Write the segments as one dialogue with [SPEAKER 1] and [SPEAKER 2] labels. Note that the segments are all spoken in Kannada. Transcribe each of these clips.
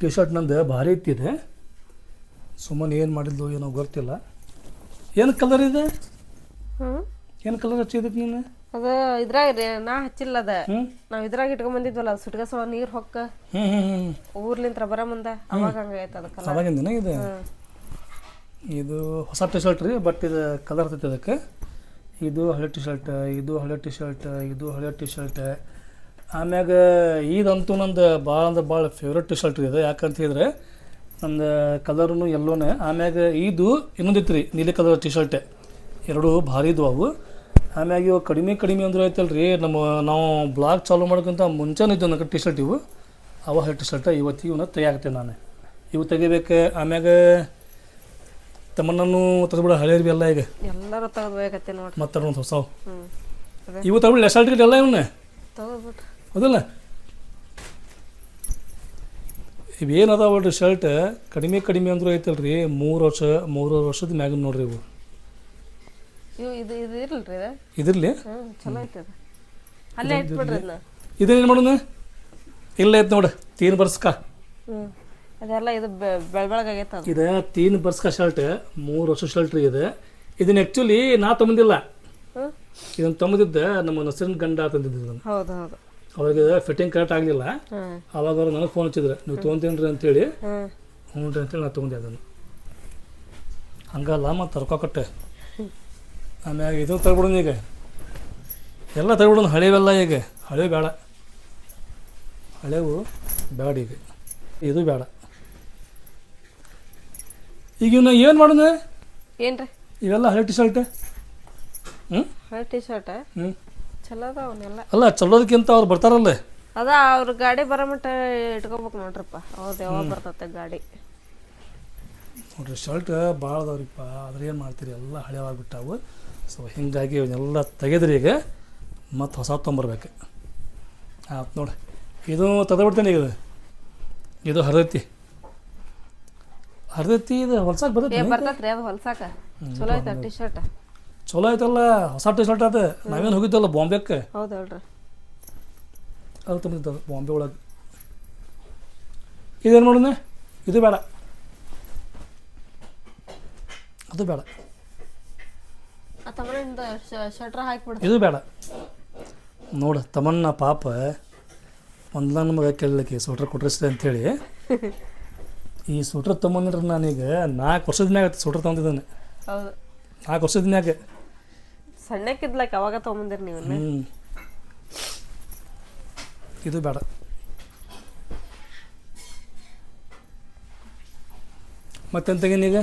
[SPEAKER 1] ಟಿ ಶರ್ಟ್ ನಂದು ಭಾರಿ ಇತ್ತಿದೆ ಸುಮ್ಮನೆ ಏನು ಮಾಡಿದ್ಲು ಏನೋ ಗೊತ್ತಿಲ್ಲ. ಏನು ಕಲರ್ ಇದೆ? ಏನು ಕಲರ್ ಹಚ್ಚಿದಕ್ಕೆ ನೀನು?
[SPEAKER 2] ಅದು ಇದ್ರಾಗ ರೀ ನಾ ಹಚ್ಚಿಲ್ಲ ಅದ. ನಾವ್ ಇದ್ರಾಗ ಇಟ್ಕೊಂಡ್ ಬಂದಿದ್ವಲ್ಲ ಅದು ಸುಟ್ಕಸ ನೀರ್ ಹೊಕ್ಕ. ಊರ್ಲಿಂತ್ರ ಬರ ಮುಂದ. ಅವಾಗ ಹಂಗಾಯ್ತ ಕಲರ್
[SPEAKER 1] ಅವಾಗಿಂದಿನ ಇದು? ಇದು ಹೊಸ ಟಿ ಶರ್ಟ್ ರೀ ಬಟ್ ಇದು ಕಲರ್ ಹತ್ತೈತೆ ಅದಕ್ಕೆ. ಇದು ಹಳೆ ಟಿ ಶರ್ಟ್ ಇದು ಹಳೆ ಟಿ ಶರ್ಟ್ ಇದು ಹಳೆ ಟಿ ಶರ್ಟ್ ಆಮ್ಯಾಗ ಇದಂತೂ ನಂದು ಭಾಳ ಅಂದ್ರೆ ಭಾಳ ಫೇವ್ರೆಟ್ ಟಿ ಶರ್ಟ್ ಇದೆ. ಯಾಕಂತ ಹೇಳಿದ್ರೆ ನಂದು ಕಲರ್ನು ಎಲ್ಲೋನೆ ಆಮ್ಯಾಗ ಇದು ಇನ್ನೊಂದಿತ್ತು ರೀ ನೀಲಿ ಕಲರ್ ಟಿ ಶರ್ಟೆ ಎರಡು ಭಾರಿ ಇದ್ವು ಅವು. ಆಮ್ಯಾಗ ಇವು ಕಡಿಮೆ ಕಡಿಮೆ ಅಂದ್ರೆ ಐತಲ್ಲ ರೀ ನಮ್ಮ ನಾವು ಬ್ಲಾಗ್ ಚಾಲೂ ಮಾಡೋಕ್ಕಿಂತ ಮುಂಚೆನೇ ಇದ್ದು ನನಗೆ ಟಿ ಶರ್ಟ್ ಇವು. ಅವ ಟಿ ಶರ್ಟ್ ಇವತ್ತು ಇವನ್ನ ತೆಗಿಯಾಕ್ತೇನೆ ನಾನು. ಇವು ತೆಗಿಬೇಕು ಆಮ್ಯಾಗ ತಮ್ಮನನ್ನು ತೆಗೆದ್ಬಿಡ ಹಳೇರಿ ಎಲ್ಲ ಈಗ.
[SPEAKER 2] ಎಲ್ಲರೂ ತೆಗೆದ್ಬೇಕತ್ತೆ ನೋಡಿ
[SPEAKER 1] ಮತ್ತೆ
[SPEAKER 2] ಅದೇ.
[SPEAKER 1] ಇವು ತಗೊಳ್ಳಿ ಎಸಲ್ಟ್ರಿ ಎಲ್ಲ ಇವನ್ನ? ಹೌದಲ್ಲ ಇವೇನು ಅದಾವಲ್ರಿ ಶರ್ಟ್? ಕಡಿಮೆ ಕಡಿಮೆ ಅಂದ್ರೂ ಐತಲ್ರಿ. ಮೂರು ವರ್ಷ ಮೂರುವರೆ ವರ್ಷದ ಮ್ಯಾಗ ನೋಡ್ರಿ ಇವು.
[SPEAKER 2] ಇದಿರ್ಲಿ ಇದು ಇದು ಇರ್ಲ್ರಿ ಇದು
[SPEAKER 1] ಇದಿರಲಿ?
[SPEAKER 2] ಹ್ಮ್ ಐತಿ ಅದು ಅಲ್ಲೇ ಇಟ್ಬಿಡ್ರಿ ಅದನ್ನ
[SPEAKER 1] ಇದೇನು ಮಾಡೋಣ ಇಲ್ಲ ಐತೆ ನೋಡು ತೀನ್ ಬರ್ಸ್ಕ.
[SPEAKER 2] ಇದು
[SPEAKER 1] ತೀನ್ ಬರ್ಸ್ಕ ಶರ್ಟ್ ಮೂರು ವರ್ಷ ಶರ್ಟ್ ರೀ ಇದು. ಇದನ್ನ ಆ್ಯಕ್ಚುಲಿ ನಾ ತೊಗೊಂಡಿಲ್ಲ ಇದನ್ನ ತೊಗೊಂಡಿದ್ದ ನಮ್ಮ ನಸರಿನ ಗಂಡ ತಂದಿದ್ದ ಇದನ್ನು.
[SPEAKER 2] ಹೌದು ಹೌದು.
[SPEAKER 1] ಅವ್ರಿಗೆ ಫಿಟ್ಟಿಂಗ್ ಕರೆಕ್ಟ್ ಆಗಲಿಲ್ಲ. ಅವಾಗ ಅವ್ರು ನನಗೆ ಫೋನ್ ಹಚ್ಚಿದ್ರು. ನೀವು ತೊಗೊಂತೀನ್ರಿ ಅಂತೇಳಿ. ಹ್ಞೂ ರೀ ಅಂತೇಳಿ ನಾನು ತೊಗೊಂಡೆ ಅದನ್ನು. ಹಂಗಲ್ಲ ಮತ್ತು ತರ್ಕೊಕಟ್ಟೆ ಆಮ್ಯಾಗ ಇದು ತರ್ಬಿಡೋಣ ಈಗ. ಎಲ್ಲ ತರ್ಬಿಡೋಣ. ಹಳೆವೆಲ್ಲ ಈಗ. ಹಳೆ ಬೇಡ. ಹಳೆವು ಬೇಡ ಈಗ. ಇದು ಬೇಡ ಈಗ ಇವನ್ನ ಏನು ಮಾಡೋಣ?
[SPEAKER 2] ಏನ್ರಿ?
[SPEAKER 1] ಇವೆಲ್ಲ ಹಳೆ ಟಿ ಶರ್ಟ್ ಹ್ಞೂ
[SPEAKER 2] ಹಳೆ ಟಿ ಶರ್ಟ್
[SPEAKER 1] ಹ್ಞೂ ಅಲ್ಲ ಚಲೋದಕ್ಕಿಂತ ಅವ್ರು ಬರ್ತಾರಲ್ಲ?
[SPEAKER 2] ಅದ ಅವ್ರ ಗಾಡಿ ಬರೋ ಮಟ್ಟ ಇಟ್ಕೋಬೇಕು ನೋಡ್ರಪ್ಪ. ಅವ್ರದ್ದು ಯಾವಾಗ ಬರ್ತತೆ ಗಾಡಿ.
[SPEAKER 1] ನೋಡ್ರಿ ಶರ್ಟ್ ಭಾಳ ಅದಾವ್ರಿಪ್ಪ. ಆದ್ರೆ ಏನು ಮಾಡ್ತೀರಿ ಎಲ್ಲ ಹಳೆವಾಗ್ಬಿಟ್ಟಾವು. ಸೊ ಹಿಂಗಾಗಿ ಇವನ್ನೆಲ್ಲ ತೆಗೆದ್ರಿ ಈಗ. ಮತ್ತು ಹೊಸ ತೊಂಬರ್ಬೇಕು ಆಯ್ತು ನೋಡಿ ಇದು ತೆಗೆದ್ಬಿಡ್ತೇನೆ ಈಗ. ಇದು ಇದು ಹರಿದೈತಿ. ಹರಿದೈತಿ ಇದು ಹೊಲ್ಸಕ್ಕೆ ಬರ್ತೈತಿ
[SPEAKER 2] ಬರ್ತತ್ರಿ ಅದು ಹೊಲ್ಸಾಕ. ಚಲೋ ಐತೆ ಟಿ ಶರ್ಟ್
[SPEAKER 1] ಚಲೋ ಐತಲ್ಲ ಹೊಸ ಟೀಶರ್ಟ್ ಅದ. ನಾವೇನು ಹೋಗಿದ್ದಲ್ಲ ಬಾಂಬೆಕ್ಕೆ? ಅದು ತುಂಬಿದ್ದದು ಬಾಂಬೆ ಒಳಗೆ. ಇದೇನು ಮಾಡೋಣ ಇದು ಬೇಡ. ಅದು ಬೇಡ.
[SPEAKER 2] ಶಟ್ರ
[SPEAKER 1] ಇದು ಬೇಡ. ನೋಡು ತಮ್ಮನ್ನ ಪಾಪ ಒಂದ್ಲ ನಮಗೆ ಕೇಳಲಿಕ್ಕೆ ಸ್ವೆಟ್ರ್ ಕೊಟ್ರಿಸ್ತೆ ಅಂಥೇಳಿ ಈ ಸ್ವೆಟ್ರ್ ತೊಗೊಂಡ್ರೆ ನಾನೀಗ ನಾಲ್ಕು ವರ್ಷದ ಮ್ಯಾಗ ಸ್ವೆಟ್ರ್ ಸೂಟ್ರ್ ತೊಗೊಂಡಿದ್ದಾನೆ.
[SPEAKER 2] ಹೌದು.
[SPEAKER 1] ನಾಲ್ಕು ವರ್ಷದ ಮ್ಯಾಗ
[SPEAKER 2] ಸಣ್ಣಕ್ಕಿದ್ಲಕ್ಕೆ ಅವಾಗ ತೊಗೊಂಬಂದಿರಿ ನೀವು
[SPEAKER 1] ಹ್ಞೂ ಇದು ಬೇಡ. ಮತ್ತೆಂತ ತೆಗೀನೀಗ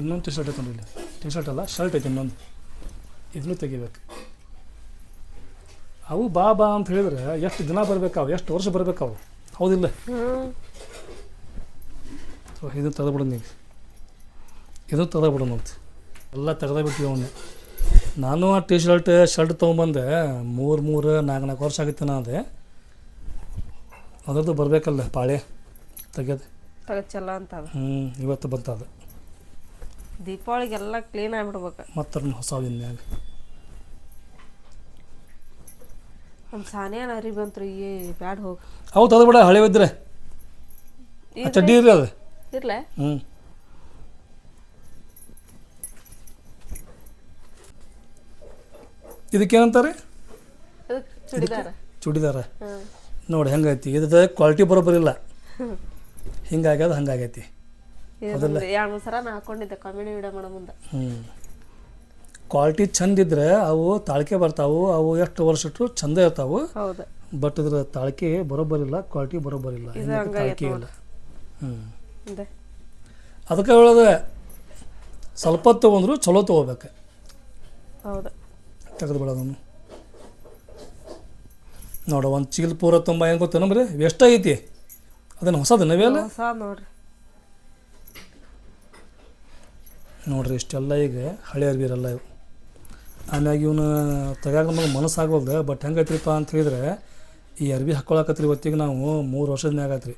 [SPEAKER 1] ಇನ್ನೊಂದು ಟಿ ಶರ್ಟ್ ಐತಂದ್ರೆ ಇಲ್ಲಿ ಟಿ ಶರ್ಟ್ ಅಲ್ಲ ಶರ್ಟ್ ಐತೆ ಇನ್ನೊಂದು. ಇದನ್ನು ತೆಗಿಬೇಕು. ಅವು ಬಾ ಬಾ ಅಂತ ಹೇಳಿದ್ರೆ ಎಷ್ಟು ದಿನ ಬರ್ಬೇಕಾವು? ಎಷ್ಟು ವರ್ಷ ಬರ್ಬೇಕಾವು? ಹೌದಿಲ್ಲ? ಸೊ ಇದು ತೆಗೆದ್ಬಿಡೋದು ನೀವು ಇದು ತೆಗೆದ್ಬಿಡು ಅಂತ. ಎಲ್ಲ ತೆಗೆದ್ಬಿಟ್ಟಿವಿ ಅವನು. ನಾನು ಆ ಟಿ ಶರ್ಟ್ ಶರ್ಟ್ ತೊಗೊಂಬಂದೆ ಮೂರು ಮೂರು ನಾಲ್ಕು ನಾಲ್ಕು ವರ್ಷ ಆಗಿತ್ತು ನಾ ಅದೇ. ಅದ್ರದ್ದು ಬರಬೇಕಲ್ಲ ಪಾಳೆ. ತೆಗೆದು
[SPEAKER 2] ತಗದ್ ಚಲೋ ಅಂತ
[SPEAKER 1] ಹ್ಞೂ ಇವತ್ತು ಬಂತದು
[SPEAKER 2] ದೀಪಾವಳಿಗೆಲ್ಲ ಕ್ಲೀನ್ ಆಗಿಬಿಡ್ಬೇಕು.
[SPEAKER 1] ಮತ್ತೆ ಹೊಸ ಇನ್ಯಾಗ
[SPEAKER 2] ಒಂದು ಸಾನಿಯಾನ ಅರಿ ಬಂತ್ರಿ ಏ ಬ್ಯಾಡ್ ಹೋಗಿ.
[SPEAKER 1] ಹೌದು ಅದು ಹಳೆ ಇದ್ರೆ ಚಡ್ಡಿ ಇರ್ಲಿ ಅದು.
[SPEAKER 2] ಇರ್ಲೇ.
[SPEAKER 1] ಹ್ಞೂ ಇದಕ್ಕೇನಂತಾರೆ?
[SPEAKER 2] ಚೂಡಿದಾರ.
[SPEAKER 1] ಚೂಡಿದಾರ. ನೋಡಿ ಹೆಂಗೈತಿ? ಇದ ಕ್ವಾಲಿಟಿ ಬರೋಬ್ಬರಿಲ್ಲ ಹಿಂಗಾಗ್ಯದ ಹಂಗಾಗೈತಿ ಹ್ಞೂ ಕ್ವಾಲಿಟಿ ಚಂದ ಇದ್ರೆ ಅವು ತಾಳ್ಕೆ ಬರ್ತಾವು ಅವು ಎಷ್ಟು ವರ್ಷ ಚಂದ ಇರ್ತಾವು. ಬಟ್ ಇದ್ರ ತಾಳ್ಕೆ ಬರೋಬ್ಬರಿಲ್ಲ ಕ್ವಾಲಿಟಿ ಬರೋಬ್ಬರಿಲ್ಲ ತಾಳ್ಕೆ ಇಲ್ಲ. ಹ್ಞೂ ಅದಕ್ಕೆ ಹೇಳೋದು ಸ್ವಲ್ಪ ತೊಗೊಂಡ್ರು ಚಲೋ ತೊಗೋಬೇಕು.
[SPEAKER 2] ಹೌದು.
[SPEAKER 1] ತೆಗೆದು ಬಿಡೋದನ್ನು ನೋಡ ಒಂದು ಚೀಲ ಪೂರ ತುಂಬ ಏನು ಗೊತ್ತೇನು ಬರೀ? ವೆಸ್ಟ್ ಐತಿ? ಅದನ್ನು ಹೊಸದು ನವೇಲ್ಲ
[SPEAKER 2] ಹೊಸ ನೋಡ್ರಿ.
[SPEAKER 1] ನೋಡ್ರಿ ಇಷ್ಟೆಲ್ಲ ಈಗ ಹಳೆ ಅರ್ಬಿರಲ್ಲ ಇವು. ಆಮ್ಯಾಗ ಇವನು ತೆಗ್ಯಾಗ ನಮಗೆ ಮನಸ್ಸಾಗೋಲ್ದು ಬಟ್ ಹೆಂಗೈತ್ರಿಪ್ಪ ಅಂತ ಹೇಳಿದ್ರೆ ಈ ಅರ್ಬಿ ಹಾಕೊಳಕತ್ರಿ ಇವತ್ತಿಗೆ ನಾವು ಮೂರು ವರ್ಷದ ಮ್ಯಾಗ ಆತ್ರಿ.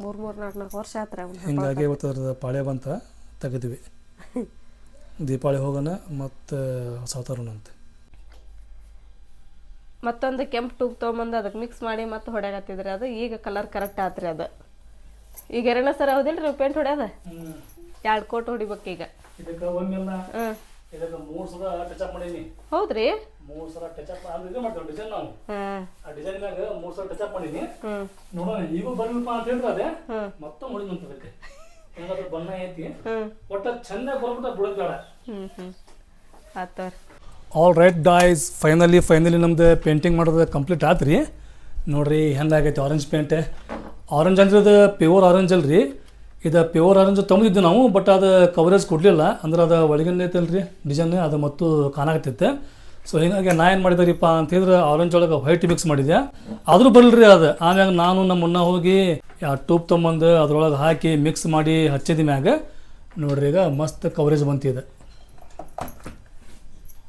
[SPEAKER 2] ಮೂರು ಮೂರು ನಾಲ್ಕು ನಾಲ್ಕು ವರ್ಷ ಆತ್ರ
[SPEAKER 1] ಹಿಂಗಾಗಿ ಇವತ್ತು ಪಾಳೆ ಬಂತ ತೆಗೆದ್ವಿ. ದೀಪಾವಳಿ ಹೋಗೋಣ ಮತ್ತು ಹೊಸ
[SPEAKER 2] ಮತ್ತೊಂದು ಕೆಂಪು ಟೂಬ್ ತೊಗೊಂಬಂದು ಅದಕ್ಕೆ ಮಿಕ್ಸ್ ಮಾಡಿ ಮತ್ತೆ ಹೊಡ್ಯಾಕತ್ತಿದ್ರಿ ಅದು. ಈಗ ಕಲರ್ ಕರೆಕ್ಟ್ ಆತ್ರಿ ಅದು. ಈಗ ಎರಡನೇ ಸರ ಹೌದಿಲ್ಲ ರೀ ಪೇಂಟ್ ಹೊಡ್ಯಾದ? ಎರಡು ಕೋಟ್ ಹೊಡಿಬೇಕು ಈಗ. ಹೌದ್ರಿ? ಹ್ಞೂ
[SPEAKER 1] ಅದೇ ಬಣ್ಣ ಐತಿ ಒಟ್ಟ ಚಂದ ಬರ್ಬಿಟ್ಟ ಬಿಡೋದ್ ಬೇಡ
[SPEAKER 2] ಆತವ್ರಿ
[SPEAKER 1] all right guys finally finally ನಮ್ದು ಪೇಂಟಿಂಗ್ ಮಾಡೋದು ಕಂಪ್ಲೀಟ್ ಆತ್ರಿ. ನೋಡ್ರಿ ಹೆಂಗಾಗೈತೆ ಆರೆಂಜ್ ಪೇಂಟ್ ಆರೆಂಜ್ ಅಂದ್ರೆ ಇದು ಪ್ಯೂರ್ ಆರೆಂಜ್ ಅಲ್ರಿ. ಇದು ಪ್ಯೂರ್ ಆರೆಂಜ್ ತೊಗೊಂಡಿದ್ದು ನಾವು ಬಟ್ ಅದು ಕವರೇಜ್ ಕೊಡಲಿಲ್ಲ. ಅಂದ್ರೆ ಅದು ಒಳಗಿನ ಐತಲ್ರಿ ಡಿಸೈನ್ ಅದು ಮತ್ತು ಕಾಣಾಕತ್ತೈತೆ. ಸೊ ಹೀಗಾಗಿ ನಾ ಏನು ಮಾಡಿದಾರಿಪ್ಪ ಅಂತ ಹೇಳಿದ್ರೆ ಆರೆಂಜ್ ಒಳಗೆ ವೈಟ್ ಮಿಕ್ಸ್ ಮಾಡಿದೆ ಆದರೂ ಬರಲ್ರಿ ಅದು. ಆಮ್ಯಾಗ ನಾನು ನಮ್ಮನ್ನ ಮುನ್ನ ಹೋಗಿ ಆ ಟೂಬ್ ತೊಗೊಂಬಂದು ಅದ್ರೊಳಗೆ ಹಾಕಿ ಮಿಕ್ಸ್ ಮಾಡಿ ಹಚ್ಚಿದ ಮ್ಯಾಗ ನೋಡ್ರಿ ಈಗ ಮಸ್ತ್ ಕವರೇಜ್ ಬಂತಿದೆ.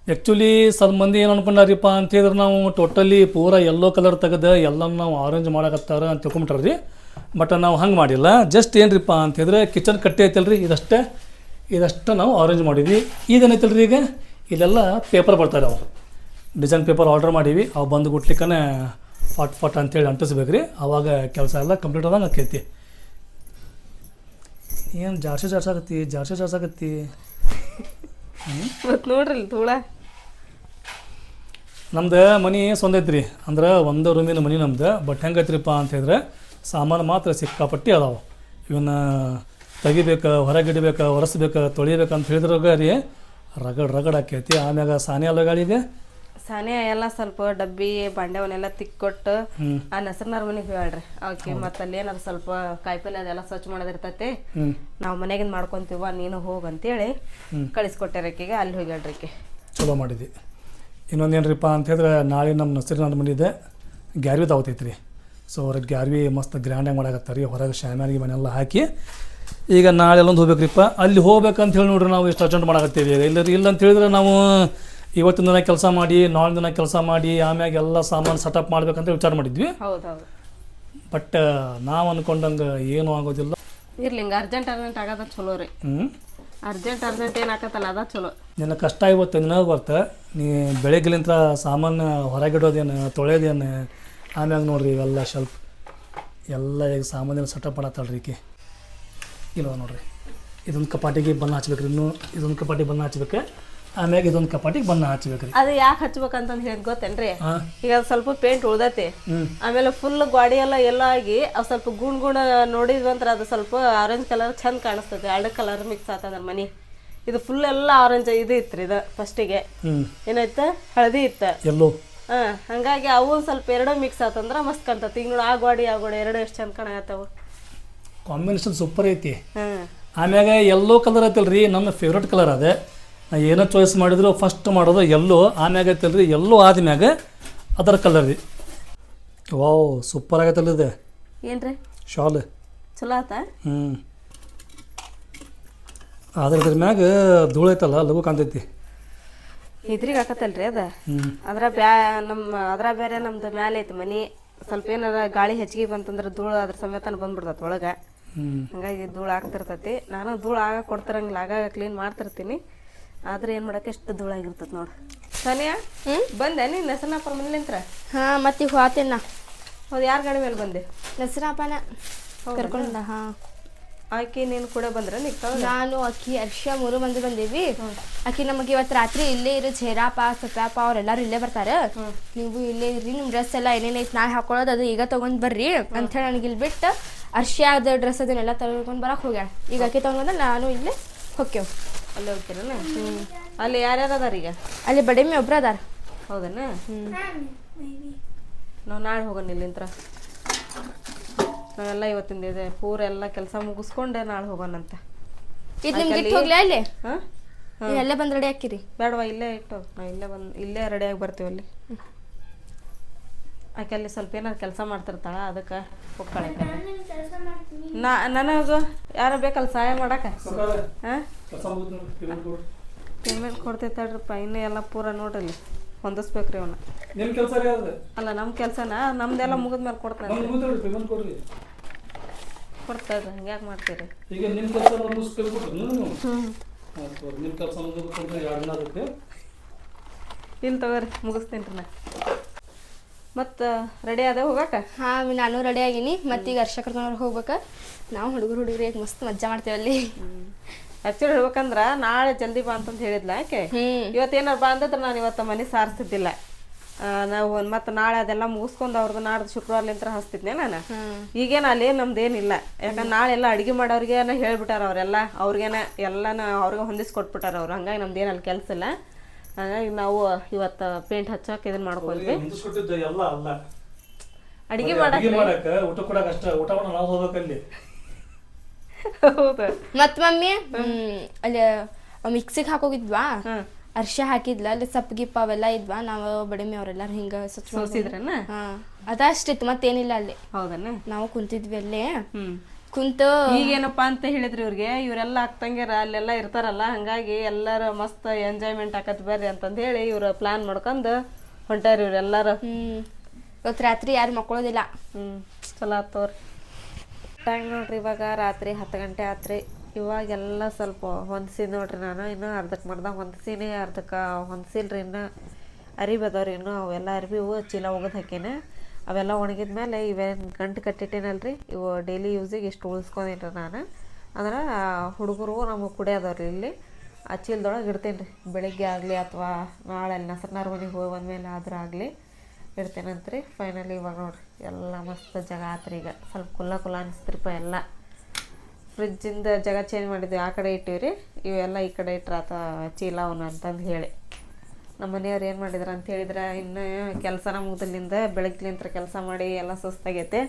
[SPEAKER 1] ಆ್ಯಕ್ಚುಲಿ ಸ್ವಲ್ಪ ಮಂದಿ ಏನು ಅನ್ಕೊಂಡಾರಿಪ್ಪ ಅಂತ ಹೇಳಿದ್ರೆ ನಾವು ಟೋಟಲಿ ಪೂರ ಎಲ್ಲೋ ಕಲರ್ ತೆಗೆದು ಎಲ್ಲ ನಾವು ಆರೆಂಜ್ ಮಾಡಕತ್ತಾರ ಅಂತ ತಿಳ್ಕೊಂಬಿಟ್ರಿ ಬಟ್ ನಾವು ಹಂಗೆ ಮಾಡಿಲ್ಲ. ಜಸ್ಟ್ ಏನ್ರಿಪ್ಪ ಅಂತ ಹೇಳಿದ್ರೆ ಕಿಚನ್ ಕಟ್ಟೆ ಐತಲ್ರಿ, ಇದಷ್ಟೇ. ಇದಷ್ಟು ನಾವು ಆರೆಂಜ್ ಮಾಡಿದ್ವಿ. ಇದೇನೈತಲ್ರಿ ಈಗ? ಇಲ್ಲೆಲ್ಲ ಪೇಪರ್ ಬರ್ತಾರೆ ಅವು. ಡಿಸೈನ್ ಪೇಪರ್ ಆರ್ಡರ್ ಮಾಡೀವಿ ಅವು ಬಂದು ಗುಟ್ಲಿಕ್ಕನೆ ಫಟ್ ಫಟ್ ಅಂತೇಳಿ ಅಂಟಿಸ್ಬೇಕು ರೀ ಅವಾಗ ಕೆಲಸ ಎಲ್ಲ ಕಂಪ್ಲೀಟ್ ಆದಂಗೆ ಆಕೈತಿ ಏನು ಜಾಸ್ತಿ ಜಾರ್ಸಾಕತ್ತಿ ಜಾಸ್ತಿ ಜಾರ್ಸಾಕತ್ತಿ
[SPEAKER 2] ಮತ್ತು ನೋಡ್ರಿ ಧೂಳ.
[SPEAKER 1] ನಮ್ದು ಮನೆ ಐತ್ರಿ. ಅಂದ್ರೆ ಒಂದು ರೂಮಿನ ಮನೆ ನಮ್ದು. ಬಟ್ ಹೆಂಗೈತ್ರಿಪ್ಪ ಅಂತ ಹೇಳಿದ್ರೆ ಸಾಮಾನು ಮಾತ್ರ ಸಿಕ್ಕಾಪಟ್ಟಿ ಅದಾವೆ. ಇವನ್ನ ತೆಗಿಬೇಕು ಹೊರಗಿಡಬೇಕು ಒರೆಸ್ಬೇಕು ತೊಳಿಬೇಕು ಅಂತ ಹೇಳಿದ್ರಾಗ ರೀ ರಗಡ್ ರಗಡ್ ಆಕೈತಿ. ಆಮ್ಯಾಗ ಸಾನಿ
[SPEAKER 2] ಸಾನೆ ಎಲ್ಲ ಸ್ವಲ್ಪ ಡಬ್ಬಿ ಬಾಂಡೆವನ್ನೆಲ್ಲ ತಿಕ್ಕೊಟ್ಟು
[SPEAKER 1] ಹ್ಞೂ
[SPEAKER 2] ಆ ನಸರ್ನಾರ ಮನೆಗೆ ಹೇಳ್ರಿ. ಅವಕ್ಕೆ ಮತ್ತೆ ಅಲ್ಲಿ ಏನಾರ ಸ್ವಲ್ಪ ಕಾಯಿಪಲ್ಲೆ ಅದೆಲ್ಲ ಸ್ವಚ್ಛ ಮಾಡೋದಿರ್ತೈತಿ. ನಾವು ಮನೆಗಿಂದ ಮಾಡ್ಕೊಂತೀವ ನೀನು ಹೋಗು ಅಂತೇಳಿ
[SPEAKER 1] ಹ್ಞೂ
[SPEAKER 2] ಆಕೆಗೆ ಅಲ್ಲಿ ಹೋಗಿ
[SPEAKER 1] ಚಲೋ ಮಾಡಿದ್ವಿ ಇನ್ನೊಂದು ಏನ್ರಿಪ್ಪ ಅಂತ ಹೇಳಿದ್ರೆ ನಾಳೆ ನಮ್ಮ ನಸರಿ ಮನೆ ಇದೆ. ಗ್ಯಾರ್ವಿ ತಗೋತೈತ್ರಿ ರೀ ಸೊ ಅವ್ರಿಗೆ ಗ್ಯಾರ್ವಿ ಮಸ್ತ್ ಗ್ರ್ಯಾಂಡಾಗಿ ಮಾಡಾಕತ್ತಾರೆ. ರೀ ಹೊರಗೆ ಶಾಮ್ಯಾನಿಗೆ ಮನೆಲ್ಲ ಹಾಕಿ ಈಗ ನಾಳೆ ಎಲ್ಲೊಂದು ಹೋಗ್ಬೇಕ್ರಿಪ್ಪ ಅಲ್ಲಿ ಹೋಗ್ಬೇಕಂತ ಹೇಳಿ ನೋಡ್ರಿ ನಾವು ಎಷ್ಟು ಅರ್ಜೆಂಟ್ ಮಾಡಾಕತ್ತೀವಿ. ಈಗ ಇಲ್ಲ ಇಲ್ಲ ಅಂತ ಹೇಳಿದ್ರೆ ನಾವು ಇವತ್ತಿನ ದಿನ ಕೆಲಸ ಮಾಡಿ ನಾಳೆ ದಿನ ಕೆಲಸ ಮಾಡಿ ಆಮ್ಯಾಗ ಎಲ್ಲ ಸಾಮಾನು ಸೆಟಪ್ ಮಾಡ್ಬೇಕಂತ ವಿಚಾರ ಮಾಡಿದ್ವಿ. ಬಟ್ ನಾವು ಅಂದ್ಕೊಂಡಂಗೆ ಏನೂ ಆಗೋದಿಲ್ಲ.
[SPEAKER 2] ಇರ್ಲಿ ಹಿಂಗೆ ಅರ್ಜೆಂಟ್ ಅರ್ಜೆಂಟ್ ಆಗದ ಚಲೋ ರೀ.
[SPEAKER 1] ಹ್ಞೂ
[SPEAKER 2] ಅರ್ಜೆಂಟ್ ಅರ್ಜೆಂಟ್ ಏನು ಆಕತ್ತಲ್ಲ ಅದ ಚಲೋ.
[SPEAKER 1] ನಿನ್ನ ಕಷ್ಟ ಇವತ್ತು ನಿನಗೆ ಬರ್ತ. ನೀ ಬೆಳಗ್ಗೆಲಿಂತ ಸಾಮಾನು ಹೊರಗಿಡೋದೇನು ತೊಳೆಯೋದೇನು ಆಮ್ಯಾಗ ನೋಡ್ರಿ ಇವೆಲ್ಲ ಸ್ವಲ್ಪ ಎಲ್ಲ ಈಗ ಸಾಮಾನ್ಯ ಸೆಟಪ್ ಮಾಡತ್ತಳ್ರಿ ಈಕಿ. ಇಲ್ವ ನೋಡ್ರಿ? ಇದೊಂದು ಕಪಾಟಿಗೆ ಬಣ್ಣ ಹಚ್ಬೇಕ್ರಿ ಇನ್ನೂ ಇದೊಂದು ಕಪಾಟಿ ಬಣ್ಣ ಹಚ್ಬೇಕು. ಆಮ್ಯಾಗ ಇದೊಂದು ಕಪಾಟಿಗೆ ಬಣ್ಣ ಹಚ್ಬೇಕ್ರಿ.
[SPEAKER 2] ಅದು ಯಾಕೆ ಹಚ್ಬೇಕಂತಂದು ಹೇಳಿ ಗೊತ್ತೇನ್ರಿ? ಈಗ ಅದ್ ಸ್ವಲ್ಪ ಪೇಂಟ್ ಉಳ್ದೈತಿ. ಆಮೇಲೆ ಫುಲ್ ಗಾಡಿ ಎಲ್ಲ ಎಲ್ಲ ಆಗಿ ಅವ್ ಸ್ವಲ್ಪ ಗುಣ್ ಗುಣ ನೋಡಿದ್ವಂತ್ರ ಅದು ಸ್ವಲ್ಪ ಆರೆಂಜ್ ಕಲರ್ ಚಂದ ಕಾಣಿಸ್ತದೆ ಎರಡು ಕಲರ್ ಮಿಕ್ಸ್ ಆತದ ಮನಿ. ಇದು ಫುಲ್ ಎಲ್ಲ ಆರೆಂಜ್ ಇದು ಇತ್ರಿ ಇದು ಫಸ್ಟಿಗೆ ಏನಾಯ್ತ? ಹಳದಿ ಇತ್ತ.
[SPEAKER 1] ಎಲ್ಲೋ.
[SPEAKER 2] ಹಾ ಹಂಗಾಗಿ ಅವು ಸ್ವಲ್ಪ ಎರಡು ಮಿಕ್ಸ್ ಆತಂದ್ರ ಮಸ್ತ್ ಕಾಣ್ತತಿ. ಈಗ ನೋಡಿ ಆ ಗಾಡಿ ಆ ಗಾಡಿ ಎರಡು ಎಷ್ಟು ಚಂದ ಕಾಣಕತ್ತಾವ.
[SPEAKER 1] ಕಾಂಬಿನೇಷನ್ ಸೂಪರ್ ಐತಿ.
[SPEAKER 2] ಹಾಂ
[SPEAKER 1] ಆಮ್ಯಾಗ ಎಲ್ಲೋ ಕಲರ್ ಐತಲ್ರಿ. ನನ್ನ ಫೇವ್ರೆಟ್ ಕಲರ್ ಅದೇ. ಏನೋ ಚಾಯ್ಸ್ ಮಾಡಿದ್ರು ಫಸ್ಟ್ ಮಾಡೋದು ಎಲ್ಲೋ ಆಮ್ಯಾಗ ಐತಲ್ರಿ ಎಲ್ಲೋ ಆದ್ಮ್ಯಾಗ ಅದರ ಕಲರ್ ರೀ. ವಾವ್ ಸೂಪರ್ ಆಗತ್ತಲ್ಲ ಇದೆ.
[SPEAKER 2] ಏನ್ರಿ?
[SPEAKER 1] ಶಾಲ್
[SPEAKER 2] ಚಲೋ ಆತ?
[SPEAKER 1] ಹ್ಞೂ ಆದ್ರೆ ಇದ್ರ ಮ್ಯಾಗ ಧೂಳು ಐತಲ್ಲ ಲಘು ಕಾಣ್ತೈತಿ.
[SPEAKER 2] ಇದ್ರಿಗೆ ಹಾಕತ್ತಲ್ರಿ ಅದ? ಅದ್ರ ಬ್ಯಾ ನಮ್ಮ ಅದ್ರ ಬೇರೆ ನಮ್ದು ಮ್ಯಾಲೆ ಐತಿ ಮನಿ. ಸ್ವಲ್ಪ ಏನಾರ ಗಾಳಿ ಹೆಚ್ಚಿಗೆ ಬಂತಂದ್ರೆ ಧೂಳು ಅದ್ರ ಸಮೇತನ ಬಂದ್ಬಿಡ್ತೈತಿ ಒಳಗ. ಹಂಗಾಗಿ ಧೂಳು ಆಗ್ತಿರ್ತೈತಿ. ನಾನು ಧೂಳು ಆಗ ಕೊಡ್ತಿರಂಗಿಲ್ಲ ಆಗಾಗ ಕ್ಲೀನ್ ಮಾಡ್ತಿರ್ತೀನಿ. ಆದ್ರೆ ಏನು ಮಾಡಕ್ಕೆ ಎಷ್ಟು ಧೂಳಾಗಿರ್ತದೆ ನೋಡ್. ಸಾನಿಯಾ ಹ್ಮ್? ಬಂದೆ ನೀನು ನಸನಪ್ಪ ಮನೇಲಿಂತ್ರ
[SPEAKER 3] ಹಾ ಮತ್ತೆ ಈಗ ಹೋತೇನ
[SPEAKER 2] ಹೌದು ಯಾರ ಗಾಡಿ ಮೇಲೆ ಬಂದೆ?
[SPEAKER 3] ನಸರಪ್ಪನ ಕರ್ಕೊಂಡ ಹಾ.
[SPEAKER 2] ಆಕಿ ನೀನು ಕೂಡ ಬಂದ್ರೆ
[SPEAKER 3] ನಾನು ಅಕ್ಕಿ ಅರ್ಷ ಮೂರು ಮಂದಿ ಬಂದೀವಿ. ಅಕ್ಕಿ ನಮಗೆ ಇವತ್ತು ರಾತ್ರಿ ಇಲ್ಲೇ ಇರೋ ಛೇರಾಪ ಸತ್ಯಾಪ ಅವ್ರೆಲ್ಲಾರು ಇಲ್ಲೇ ಬರ್ತಾರೆ. ನೀವು ಇಲ್ಲೇ ಇರ್ರಿ ನಿಮ್ ಡ್ರೆಸ್ ಎಲ್ಲ ಏನೇನೈತೆ ನಾಳೆ ಹಾಕೊಳ್ಳೋದು ಅದು ಈಗ ತಗೊಂಡ್ ಬರ್ರಿ ಅಂತ ಹೇಳಿ ನನಗೆ ಇಲ್ಲಿ ಬಿಟ್ಟು ಅರ್ಷಿಯಾದ ಡ್ರೆಸ್ ಅದನ್ನೆಲ್ಲ ತಗೊಂಡ್ ಬರಕ್ ಹೋಗ್ಯಾಳ. ಈಗ ಅಕ್ಕಿ ತಗೊಂಡ್ ನಾನು ಇಲ್ಲೇ ಹೊಕ್ಕೇವ್.
[SPEAKER 2] ಅಲ್ಲೇ ಹೋಗ್ತೀರನ ಅಲ್ಲಿ? ಯಾರ್ಯಾರು ಅದಾರ ಈಗ?
[SPEAKER 3] ಅಲ್ಲಿ ಬಡಿಮೆ ಒಬ್ರು ಅದಾರ.
[SPEAKER 2] ಹೌದನ? ನಾವು ನಾಳೆ ಹೋಗೋಣ ಇಲ್ಲಿಂತ್ರ ನಾವೆಲ್ಲ ಇವತ್ತಿಂದ ಇದೆ ಪೂರ ಎಲ್ಲ ಕೆಲಸ ಮುಗಿಸ್ಕೊಂಡೆ ನಾಳೆ ಹೋಗೋಣಂತ
[SPEAKER 3] ಇದು ನಿಮ್ಗೆ ಇಟ್ಟು ಹೋಗ್ಲಾ ಅಲ್ಲಿ
[SPEAKER 2] ಹಾಂ?
[SPEAKER 3] ಅಲ್ಲೇ ಬಂದ್ ರೆಡಿ ಹಾಕಿರಿ.
[SPEAKER 2] ಬೇಡವಾ ಇಲ್ಲೇ ಇಟ್ಟು. ನಾವು ಇಲ್ಲೇ ಬಂದು ಇಲ್ಲೇ ರೆಡಿಯಾಗಿ ಬರ್ತೀವಿ ಅಲ್ಲಿ. ಆಕೆ ಅಲ್ಲಿ ಸ್ವಲ್ಪ ಏನಾರು ಕೆಲಸ ಮಾಡ್ತಿರ್ತಾಳ ಅದಕ್ಕೆ ಹೋಗ್ತಾಳೆ ನಾ ನನಗೆ ಯಾರು ಬೇಕಲ್ಲ ಸಹಾಯ ಮಾಡಕ್ಕೆ? ಹಾಂ? ಪೇಮೆಂಟ್ ಕೊಡ್ತೈತಲ್ರಿಪ್ಪ ಇನ್ನೂ ಎಲ್ಲ ಪೂರ ನೋಡ್ರಿ ಹೊಂದಿಸ್ಬೇಕ್ರಿ ಅವನ್ನ
[SPEAKER 1] ನಿಮ್ಮ ಕೆಲಸ
[SPEAKER 2] ಅಲ್ಲ ನಮ್ಮ ಕೆಲಸನ? ನಮ್ದೆಲ್ಲ ಮುಗಿದ್ಮೇಲೆ ಕೊಡ್ತಾನೆ.
[SPEAKER 1] ನಮ್ಗೆ ಗೊತ್ತಿಲ್ಲ ಪೇಮೆಂಟ್ ಕೊಡ್ರಿ.
[SPEAKER 2] ಕೊಡ್ತಾಯಿದ್ರೆ ಹಂಗ್ಯಾಕೆ ಮಾಡ್ತೀರಿ?
[SPEAKER 1] ಈಗ ನಿಮ್ಮ ಕೆಲಸ ನಿಮ್ಮ ಕೆಲಸ ಎರಡು ದಿನ ಅದಕ್ಕೆ
[SPEAKER 2] ಇಲ್ಲಿ ತಗೋರಿ ಮುಗಿಸ್ತೀನಿ ರೀ ನಾ. ಮತ್ತು ರೆಡಿ ಅದ ಹೋಗಾಕ?
[SPEAKER 3] ಹಾ ನಾನು ರೆಡಿ ಆಗೀನಿ. ಮತ್ತೀಗ ಈಗ ಅರ್ಶ ಕರ್ಕೊಂಡ್ ಹೋಗ್ಬೇಕ. ನಾವು ಹುಡುಗರು ಹುಡುಗರಿಗೆ ಮಸ್ತ್ ಮಜ್ಜಾ ಮಾಡ್ತೇವಲ್ಲಿ
[SPEAKER 2] ಆ್ಯಕ್ಚುಲಿ ಹೇಳ್ಬೇಕಂದ್ರ ನಾಳೆ ಜಲ್ದಿ ಬಾ ಅಂತಂದು ಹೇಳಿದ್ಲ ಯಾಕೆ?
[SPEAKER 3] ಹ್ಮ್.
[SPEAKER 2] ಇವತ್ತೇನಾರು ಬಾ ಅಂದಿದ್ರೆ ನಾನು ಇವತ್ತು ಮನೆ ಸಾರಿಸ್ತಿದ್ದಿಲ್ಲ. ನಾವು ಮತ್ತೆ ನಾಳೆ ಅದೆಲ್ಲ ಮುಗಿಸ್ಕೊಂಡು ಅವ್ರದ್ದು ನಾಡ್ದು ಶುಕ್ರವಾರಲಿಂತ್ರ ಹಚ್ತಿದ್ನೆ ನಾನು.
[SPEAKER 3] ಹ್ಮ್.
[SPEAKER 2] ಈಗೇನು ಅಲ್ಲಿ ನಮ್ದೇನಿಲ್ಲ ಯಾಕಂದ್ರೆ ನಾಳೆ ಎಲ್ಲ ಅಡುಗೆ ಮಾಡೋರಿಗೆ ಹೇಳ್ಬಿಟ್ಟಾರ ಅವರೆಲ್ಲ. ಅವ್ರಿಗೇನ ಎಲ್ಲನ ಅವ್ರಿಗೆ ಹೊಂದಿಸ್ಕೊಟ್ಬಿಟ್ಟಾರ ಅವ್ರು. ಹಂಗಾಗಿ ನಮ್ದೇನು ಅಲ್ಲಿ ಕೆಲಸ ಇಲ್ಲ. ಹಾಗಾಗಿ ನಾವು ಇವತ್ತು ಪೇಂಟ್ ಹಚ್ಚಕ್ಕೆ ಇದನ್ನ ಮಾಡ್ಕೊಂಡ್ವಿ.
[SPEAKER 1] ಮುಂದಿಸ್ಕೊಟ್ಟಿದ್ದ ಎಲ್ಲ ಅಲ್ಲ.
[SPEAKER 2] ಅಡುಗೆ
[SPEAKER 1] ಅಡಿಗೆ
[SPEAKER 2] ಮಾಡಕ್ಕೆ
[SPEAKER 1] ಊಟ ಕೊಡಕ್ಕೆ ಕಷ್ಟ ಊಟವನ್ನು ನಾವು ಹೋಗ್ಬೇಕಲ್ಲಿ.
[SPEAKER 2] ಹೌದು.
[SPEAKER 3] ಮತ್ ಮಮ್ಮಿ ಅಲ್ಲಿ ಮಿಕ್ಸಿಗೆ ಹಾಕೋಗಿದ್ವಾ? ಅರ್ಶ ಹಾಕಿದ್ಲ ಅಲ್ಲಿ ಸಪ್ ಗಿಪ್ಪ ಅವೆಲ್ಲ ಇದ್ವಾ? ನಾವು ಬಡಿಮೆ ಅವರೆಲ್ಲಾರು ಹಿಂಗ ಸೋಸಿದ್ರನ? ಅದಷ್ಟಿತ್ತು ಮತ್ತೇನಿಲ್ಲ ಅಲ್ಲಿ.
[SPEAKER 2] ಹೌದನ?
[SPEAKER 3] ನಾವು ಕುಂತಿದ್ವಿ ಅಲ್ಲಿ. ಕುಂತ
[SPEAKER 2] ಈಗೇನಪ್ಪ ಅಂತ ಹೇಳಿದ್ರಿ ಇವ್ರಿಗೆ ಇವರೆಲ್ಲ ಅಕ್ಕಂಗಿರ ಅಲ್ಲೆಲ್ಲ ಇರ್ತಾರಲ್ಲ ಹಂಗಾಗಿ ಎಲ್ಲಾರ ಮಸ್ತ್ ಎಂಜಾಯ್ಮೆಂಟ್ ಆಕತ್ ಬರ್ರಿ ಅಂತಂದ ಹೇಳಿ ಇವ್ರ ಪ್ಲಾನ್ ಮಾಡ್ಕೊಂಡು ಹೊಂಟಾರ ಇವ್ರೆಲ್ಲಾರು.
[SPEAKER 3] ಹ್ಮ್. ಇವತ್ತು ರಾತ್ರಿ ಯಾರು ಮಕ್ಕಳೋದಿಲ್ಲ
[SPEAKER 2] ಹ್ಮ್. ಚಲೋ ಟೈಮ್ ನೋಡ್ರಿ ಇವಾಗ ರಾತ್ರಿ ಹತ್ತು ಗಂಟೆ ಆತ್ರಿ. ಇವಾಗೆಲ್ಲ ಸ್ವಲ್ಪ ಹೊಂದಿಸಿ ನೋಡ್ರಿ ನಾನು. ಇನ್ನೂ ಅರ್ಧಕ್ಕೆ ಮಾಡ್ದೆ ಹೊಂದಿಸಿನೇ ಅರ್ಧಕ್ಕೆ ಹೊಂದಿಸಿಲ್ರಿ ಇನ್ನೂ. ಅರಿವಿ ಅದಾವ್ರಿ ಇನ್ನೂ. ಅವೆಲ್ಲ ಅರಿವಿ ಇವು ಚೀಲ ಒಗದು ಹಾಕೇನೆ. ಅವೆಲ್ಲ ಒಣಗಿದ ಮೇಲೆ ಇವೇನು ಗಂಟು ಕಟ್ಟಿಟ್ಟೇನಲ್ರಿ. ಇವು ಡೈಲಿ ಯೂಸಿಗೆ ಇಷ್ಟು ಉಳಿಸ್ಕೊಂಡೇನ್ರಿ ನಾನು. ಅಂದ್ರೆ ಹುಡುಗರು ನಮಗೆ ಕುಡಿಯೋದವ್ರಿ ಇಲ್ಲಿ. ಆ ಚೀಲದೊಳಗೆ ಇಡ್ತೀನಿ ರೀ ಬೆಳಿಗ್ಗೆ ಆಗಲಿ ಅಥವಾ ನಾಳೆ ಅಲ್ಲಿ ನಸರ್ನಾರ್ ಮನೆಗೆ ಹೋಗಿ ಬಂದಮೇಲೆ ಆದ್ರೆ ಆಗಲಿ. ಇಡ್ತೇನಂತ್ರಿ ಫೈನಲಿ ಇವಾಗ ನೋಡ್ರಿ ಎಲ್ಲ ಮಸ್ತ್ ಜಾಗ ಆತ್ರಿ ಈಗ. ಸ್ವಲ್ಪ ಕುಲ್ಲ ಕುಲ ಅನಿಸ್ತ್ರಿಪ್ಪ ಎಲ್ಲ. ಫ್ರಿಜ್ಜಿಂದ ಜಾಗ ಚೇಂಜ್ ಮಾಡಿದ್ವಿ ಆ ಕಡೆ ಇಟ್ಟಿವ್ರಿ ಇವೆಲ್ಲ ಈ ಕಡೆ ಇಟ್ರ ಆತ ಚೀಲ ಅವನು ಅಂತಂದು ಹೇಳಿ. ನಮ್ಮ ಮನೆಯವ್ರು ಏನು ಮಾಡಿದ್ರು ಅಂತ ಹೇಳಿದ್ರೆ ಇನ್ನು ಕೆಲಸನ ಮುಗ್ದಲಿಂದ ಬೆಳಗ್ಲಿಂತ್ರ ಕೆಲಸ ಮಾಡಿ ಎಲ್ಲ ಸುಸ್ತಾಗೈತೆ.